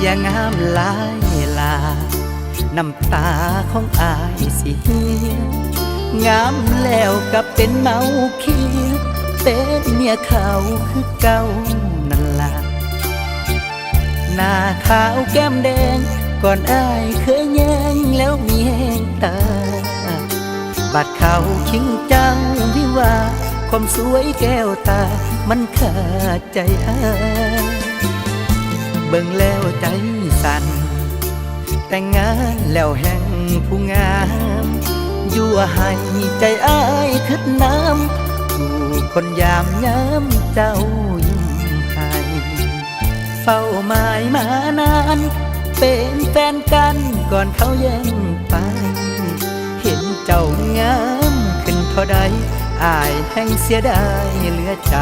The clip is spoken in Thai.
อย่างามหลายลา น้ำตาของอายสิเฮียงามแล้วกับเป็นเมาเคียเป็นเมียเขาคือเก่านั่นล่ะหน้าขาวแก้มแดง ก่อนอายเคยแย่งแล้วมีแหงตา บัดเขาคิงจังวิวา ความสวยแก้วตา มันขาดใจอาย เบิ่งแล้วใจสั่น แต่งงานแล้วแห่งผู้งามยั่วให้ใจอายคืดน้ำถูกคนยามย้ำเจ้ายิ้มให้เฝ้าหมายมานาน เป็นแฟนกันก่อนเขาแย่งไป เห็นเจ้างามขึ้นเท่าใดอายแห่งเสียดายเหลือใจ